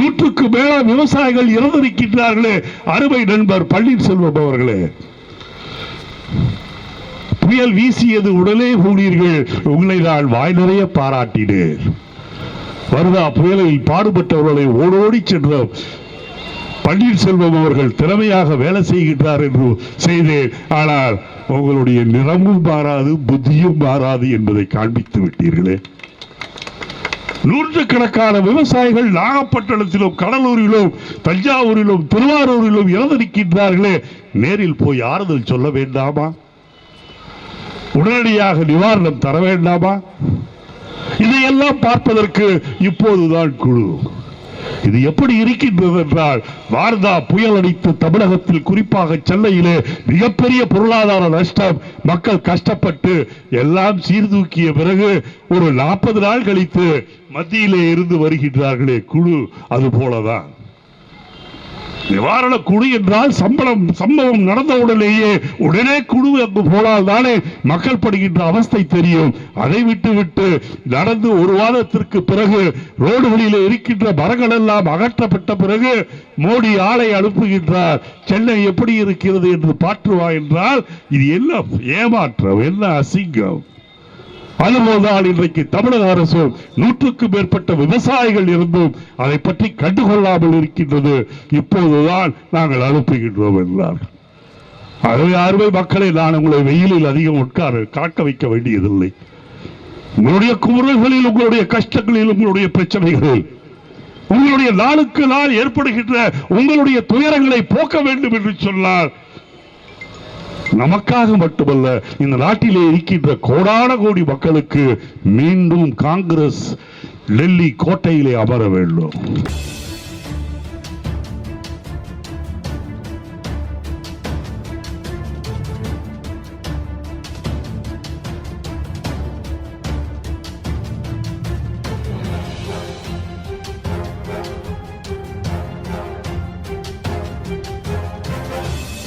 நூற்றுக்கு மேல விவசாயிகள் இறந்திருக்கின்றார்களே. அருமை நண்பர் பன்னீர்செல்வம் அவர்களே. புயல் வீசியது உடனே கூடீர்கள் உங்களை நான் வாய் நிறைய பாராட்டினேன். வருதா புயலில் பாடுபட்டவர்களை ஓடோடி சென்ற பன்னீர்செல்வம் அவர்கள் திறமையாக வேலை செய்கின்றார் என்று செய்தேன். ஆனால் உங்களுடைய நிறமும் மாறாது புத்தியும் மாறாது என்பதை காண்பித்து விட்டீர்களே. நூற்றுக்கணக்கான விவசாயிகள் நாகப்பட்டினத்திலும் கடலூரிலும் தஞ்சாவூரிலும் திருவாரூரிலும் இறந்திருக்கின்றார்களே நேரில் போய் ஆறுதல் சொல்ல வேண்டாமா? உடனடியாக நிவாரணம் தர வேண்டாமா? இதையெல்லாம் பார்ப்பதற்கு இப்போதுதான் குழு. இது எப்படி இருக்கின்றது என்றால் வார்தா புயல் அடித்து தமிழகத்தில் குறிப்பாக சென்னையிலே மிகப்பெரிய பொருளாதார நஷ்டம். மக்கள் கஷ்டப்பட்டு எல்லாம் சீர்தூக்கிய பிறகு ஒரு நாற்பது நாள் கழித்து மத்தியிலே இருந்து வருகின்றார்களே குழு அது போலதான். நிவாரண குழு என்றால் சம்பளம் சம்பவம் நடந்தவுடனேயே உடனே குழு அங்கு போனால் தானே மக்கள் படுகின்ற அவஸ்தை தெரியும். அதை விட்டு விட்டு நடந்து ஒரு வாரத்திற்கு பிறகு ரோடு வழியில் இருக்கின்ற மரங்கள் எல்லாம் அகற்றப்பட்ட பிறகு மோடி ஆளை அனுப்புகின்றார். சென்னை எப்படி இருக்கிறது? என்று பாற்றுவா என்றால் இது என்ன ஏமாற்றம்? என்ன அசிங்கம்? அதுபோல்தான் இன்றைக்கு தமிழக அரசு நூற்றுக்கு மேற்பட்ட விவசாயிகள் இருந்தும் அதை பற்றி கண்டுகொள்ளாமல் இருக்கின்றது. இப்போதுதான் நாங்கள் அனுப்புகின்றோம் என்றார்கள் ஆகவே யாருமே மக்களை நான் உங்களை வெயிலில் அதிகம் உட்கார காக்க வைக்க வேண்டியதில்லை. உங்களுடைய குமுறல்களில் உங்களுடைய கஷ்டங்களில் உங்களுடைய பிரச்சனைகளில் உங்களுடைய நாளுக்கு நாள் ஏற்படுகின்ற உங்களுடைய துயரங்களை போக்க வேண்டும் என்று சொன்னார். நமக்காக மட்டுமல்ல இந்த நாட்டிலே இருக்கின்ற கோடான கோடி மக்களுக்கு மீண்டும் காங்கிரஸ் டெல்லி கோட்டையிலே அமர வேண்டும்.